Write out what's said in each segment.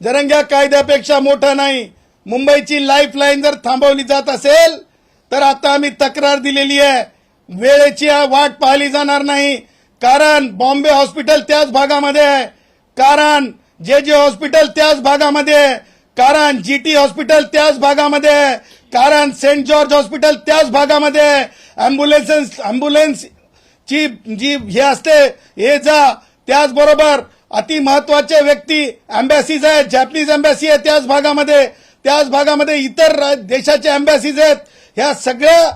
जरंग्या कायद्यापेक्षा मोठं नाही. मुंबईची लाईफलाईन जर थांबवली जात असेल तर आता आम्ही तक्रार दिलेली आहे. वेळेची वाट पाहिली जाणार नाही. कारण बॉम्बे हॉस्पिटल त्याच भागामध्ये आहे. कारण जे जे हॉस्पिटल त्याच भागामध्ये आहे. कारण जीटी हॉस्पिटल त्याच भागामध्ये आहे. कारण सेंट जॉर्ज हॉस्पिटल त्याच भागामध्ये आहे. अँब्युलन्स अँब्युलन्स ची जी हे असते हे जा त्याचबरोबर अति महत्त्वाचे व्यक्ती अँबॅसीज आहेत जॅपनीज अँबॅसी आहे त्याच भागामध्ये. त्याच भागामध्ये इतर रा- देशाचे अँबॅसीज आहेत. ह्या सगळ्या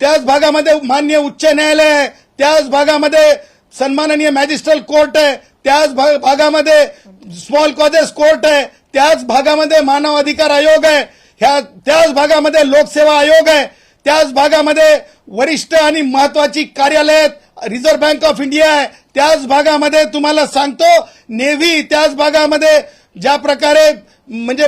त्याच भागामध्ये मान्य उच्च न्यायालय आहे. त्याच भागामध्ये सन्माननीय मॅजिस्ट्रेट कोर्ट आहे. त्याच भा- भागामध्ये स्मॉल कॉजेस कोर्ट आहे. त्याच भागामध्ये मानव अधिकार आयोग आहे. ह्या त्याच भागामध्ये लोकसेवा आयोग आहे. त्याच भागामध्ये वरिष्ठ आणि महत्वाची कार्यालय आहेत. रिझर्व्ह बँक ऑफ इंडिया आहे त्याच भागामध्ये तुम्हाला सांगतो नेव्ही त्याच भागामध्ये ज्या प्रकारे म्हणजे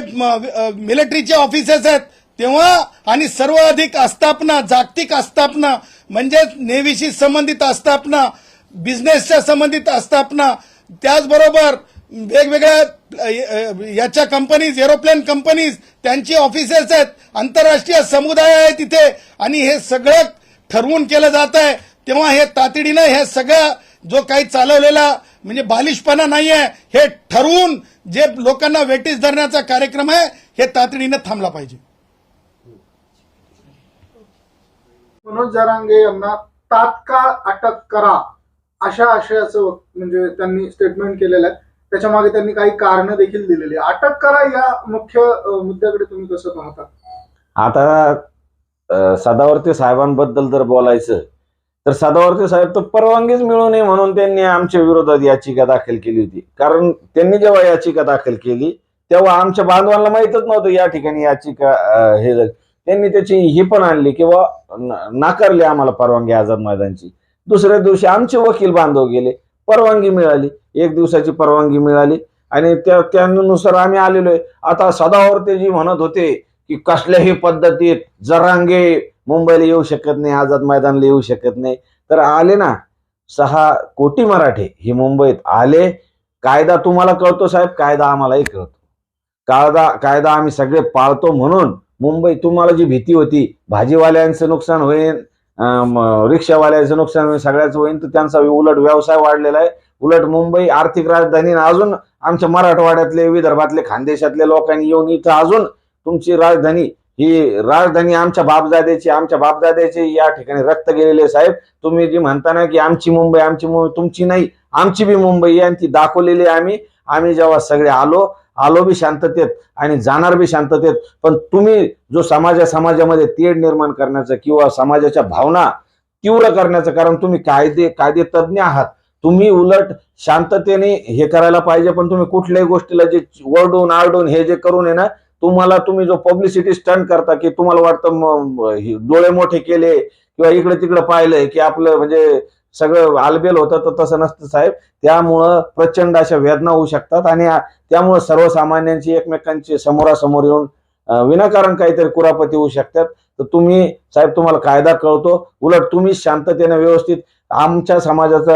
मिलिटरीचे ऑफिसेस आहेत तेव्हा आणि सर्व अधिक आस्थापना जागतिक आस्थापना म्हणजेच नेव्हीशी संबंधित आस्थापना बिझनेसच्या संबंधित आस्थापना त्याचबरोबर वेगवेगळ्या याच्या कंपनीज एरोप्लेन कंपनीज त्यांची ऑफिसेस आहेत आंतरराष्ट्रीय समुदाय आहे तिथे आणि हे सगळं ठरवून केलं जात आहे. तेव्हा हे तातडीनं हे सगळं जो काही चालवलेला म्हणजे बालिशपणा नाही आहे हे ठरवून जे लोकांना वेटीस धरण्याचा कार्यक्रम आहे हे तातडीनं थांबला पाहिजे. मनोज जरांगे यांना तात्काळ अटक करा अशा आशयाचं म्हणजे त्यांनी स्टेटमेंट केलेलं आहे. त्याच्यामागे त्यांनी काही कारण देखील दिलेली आहे. अटक करा या मुख्य मुद्द्याकडे तुम्ही कसं पाहता? आता सदावर्ती साहेबांबद्दल जर बोलायचं तर सदावर्ती साहेब तर परवानगीच मिळू नये म्हणून त्यांनी आमच्या विरोधात याचिका दाखल केली होती. कारण त्यांनी जेव्हा याचिका दाखल केली तेव्हा आमच्या बांधवांना माहीतच नव्हतं या ठिकाणी याचिका हे झाली. त्यांनी त्याची ही पण आणली किंवा नाकारली आम्हाला परवानगी आझाद मैदानची. दुसऱ्या दिवशी आमचे वकील बांधव गेले परवानगी मिळाली. एक दिवसाची परवानगी मिळाली आणि त्या त्यानुसार आम्ही आलेलो आहे. आता सदावर्ते जी म्हणत होते की कसल्याही पद्धतीत जरांगे मुंबईला येऊ शकत नाही आझाद मैदानला येऊ शकत नाही. तर आले ना सहा कोटी मराठे हे मुंबईत आले. कायदा तुम्हाला कळतो साहेब कायदा आम्हालाही कळतो. कायदा कायदा आम्ही सगळे पाळतो म्हणून मुंबई तुम्हाला जी भीती होती भाजीवाल्यांचं नुकसान होईल रिक्षावाल्यांचं नुकसान होईल सगळ्याच होईल तर त्यांचा उलट व्यवसाय वाढलेला आहे. उलट मुंबई आर्थिक राजधानी अजून आमच्या मराठवाड्यातले विदर्भातले खानदेशातल्या लोकांनी येऊन इथं अजून तुमची राजधानी ही राजधानी आमच्या बापदाद्याची आमच्या बापदाद्याची या ठिकाणी रक्त गेलेले साहेब. तुम्ही जी म्हणता ना की आमची मुंबई आमची मुंबई तुमची नाही आमची बी मुंबई आहे आणि ती दाखवलेली आहे आम्ही. आम्ही जेव्हा सगळे आलो आलो बी शांततेत आणि जाणार बी शांततेत. पण तुम्ही जो समाजा समाजामध्ये तेढ निर्माण करण्याचा किंवा समाजाच्या भावना तीव्र करण्याचं कारण तुम्ही कायदे कायदे तज्ज्ञ आहात. तुम्ही उलट शांततेने हे करायला पाहिजे पण तुम्ही कुठल्याही गोष्टीला जे वरडून आरडून हे जे करून आहे ना तुम्हाला तुम्ही जो पब्लिसिटी स्टंट करता की तुम्हाला वाटतं डोळे मोठे केले किंवा इकडे तिकडे पाहिलंय की आपलं म्हणजे सगळं आलबेल होतं तर तसं नसतं साहेब. त्यामुळं प्रचंड अशा वेदना होऊ शकतात आणि त्यामुळं सर्वसामान्यांची एकमेकांची समोरासमोर येऊन विनाकारण काहीतरी कुरापती होऊ शकतात. तर तुम्ही साहेब तुम्हाला कायदा कळतो. उलट तुम्ही शांततेने व्यवस्थित आमच्या समाजाचं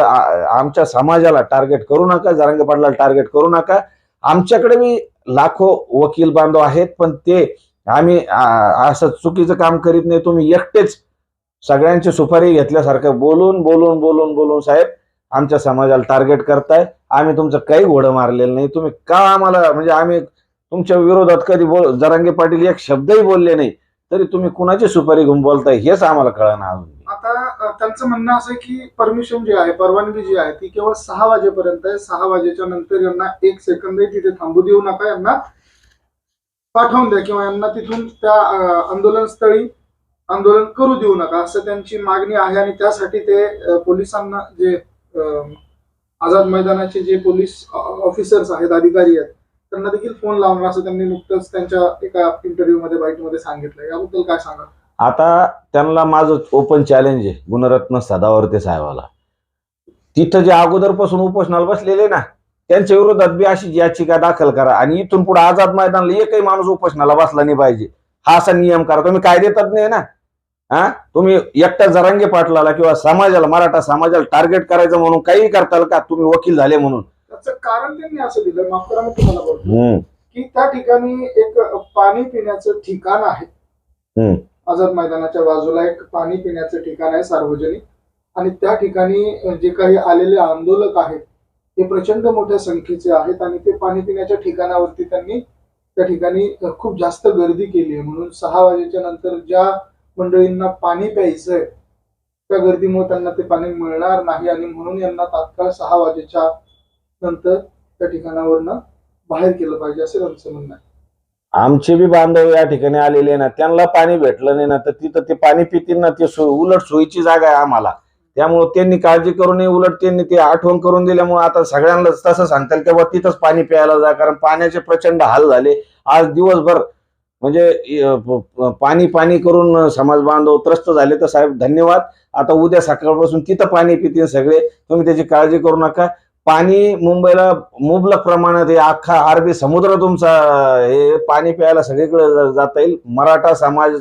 आमच्या समाजाला टार्गेट करू नका जरांगे पाटलाला टार्गेट करू नका. आमच्याकडे बी लाखो वकील बांधव आहेत पण ते आम्ही असं चुकीचं काम करीत नाही. तुम्ही एकटेच सगळ्यांची सुपारी घेतल्यासारखं बोलून बोलून बोलून बोलून साहेब आमच्या समाजाला टार्गेट करताय. आम्ही तुमचं काही घोडं मारलेलं नाही. तुम्ही का आम्हाला म्हणजे आम्ही तुमच्या विरोधात कधी बोल जरांगे पाटील एक शब्दही बोलले नाही. तरी तुम्ही कुणाची सुपारी घेऊन बोलताय हेच आम्हाला कळणार अजून. आता त्यांचं म्हणणं असं की परमिशन जी आहे परवानगी जी आहे ती केवळ सहा वाजेपर्यंत आहे. सहा वाजेच्या नंतर यांना एक सेकंदही तिथे थांबू देऊ नका. यांना पाठवून द्या किंवा यांना तिथून त्या आंदोलन स्थळी आंदोलन करू देऊ नका. असं त्यांची मागणी आहे आणि त्यासाठी ते पोलिसांना जे आझाद मैदानाचे जे पोलीस ऑफिसर्स आहेत अधिकारी आहेत त्यांना देखील फोन लावणार असं त्यांनी नुकतंच त्यांच्या एका इंटरव्ह्यू मध्ये बाईटमध्ये सांगितलं याबद्दल काय सांगा आता त्यांना माझं ओपन चॅलेंज आहे गुणरत्न सदावर्ते साहेबाला. तिथं जे अगोदरपासून उपोषणाला बसलेले ना त्यांच्या विरोधात बी अशी याचिका दाखल करा आणि इथून पुढे आझाद मैदानला एकही माणूस उपोषणाला बसला नाही पाहिजे. हा असा नियम करा. तुम्ही कायदे तज्ञ ना हा? तुम्ही एकट्या जरांगे पाटलाला किंवा समाजाला मराठा समाजाला टार्गेट करायचं म्हणून काही करताल का? तुम्ही वकील झाले म्हणून. त्याचं कारण त्यांनी असं दिलं माफ करा मी तुम्हाला बोलतो. की त्या ठिकाणी एक पाणी पिण्याचं ठिकाण आहे. आझाद मैदानाच्या बाजूला एक पाणी पिण्याचं ठिकाण आहे सार्वजनिक आणि त्या ठिकाणी जे काही आलेले आंदोलक आहेत ते प्रचंड मोठ्या संख्येचे आहेत आणि ते पाणी पिण्याच्या ठिकाणावरती त्यांनी त्या ठिकाणी खूप जास्त गर्दी केली आहे म्हणून सहा वाजेच्या नंतर ज्या मंडळींना पाणी प्यायचंय त्या गर्दीमुळे त्यांना ते पाणी मिळणार नाही आणि म्हणून यांना तात्काळ सहा वाजेच्या नंतर त्या ठिकाणावरनं बाहेर केलं पाहिजे असं त्यांचं म्हणणं आहे. आमचे बी बांधव या ठिकाणी आलेले ना त्यांना पाणी भेटलं नाही ना तर तिथं ते पाणी पितील ना ते सो- उलट सोयीची जागा आहे आम्हाला. त्यामुळे त्यांनी काळजी करू नये उलट त्यांनी ते आठवण करून दिल्यामुळे आता सगळ्यांना तसं सांगता येईल तेव्हा तिथंच पाणी प्यायला जा कारण पाण्याचे प्रचंड हाल झाले. आज दिवसभर म्हणजे पाणी पाणी करून समाज बांधव त्रस्त झाले तर साहेब धन्यवाद. आता उद्या सकाळपासून तिथं पाणी पितील सगळे. तुम्ही त्याची काळजी करू नका. पाणी मुंबईला मुबलक प्रमाणात हे अख्खा अरबी समुद्र तुमचा हे पाणी प्यायला सगळीकडे जाता येईल. मराठा समाज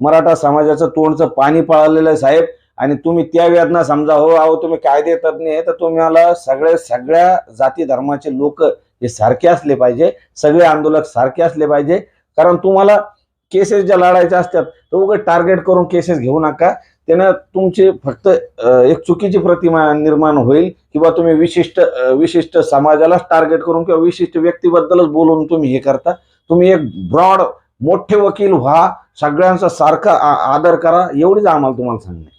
मराठा समाजाचं तोंडचं पाणी पळालेलं आहे साहेब. आणि तुम्ही त्या वेदना समजा हो अहो तुम्ही कायदे तज्ञ आहे तर तुम्हाला सगळे सगळ्या जाती धर्माचे लोक हे सारखे असले पाहिजे. सगळे आंदोलक सारखे असले पाहिजे. कारण तुम्हाला केसेस ज्या लढायच्या असतात तर उघड टार्गेट करून केसेस घेऊ नका. त्यानं तुमची फक्त एक चुकीची प्रतिमा निर्माण होईल किंवा तुम्ही विशिष्ट विशिष्ट समाजालाच टार्गेट करून किंवा विशिष्ट व्यक्तीबद्दलच बोलून तुम्ही हे करता. तुम्ही एक ब्रॉड मोठे वकील व्हा सगळ्यांचा सारखा आदर करा एवढीच आम्हाला तुम्हाला सांगणे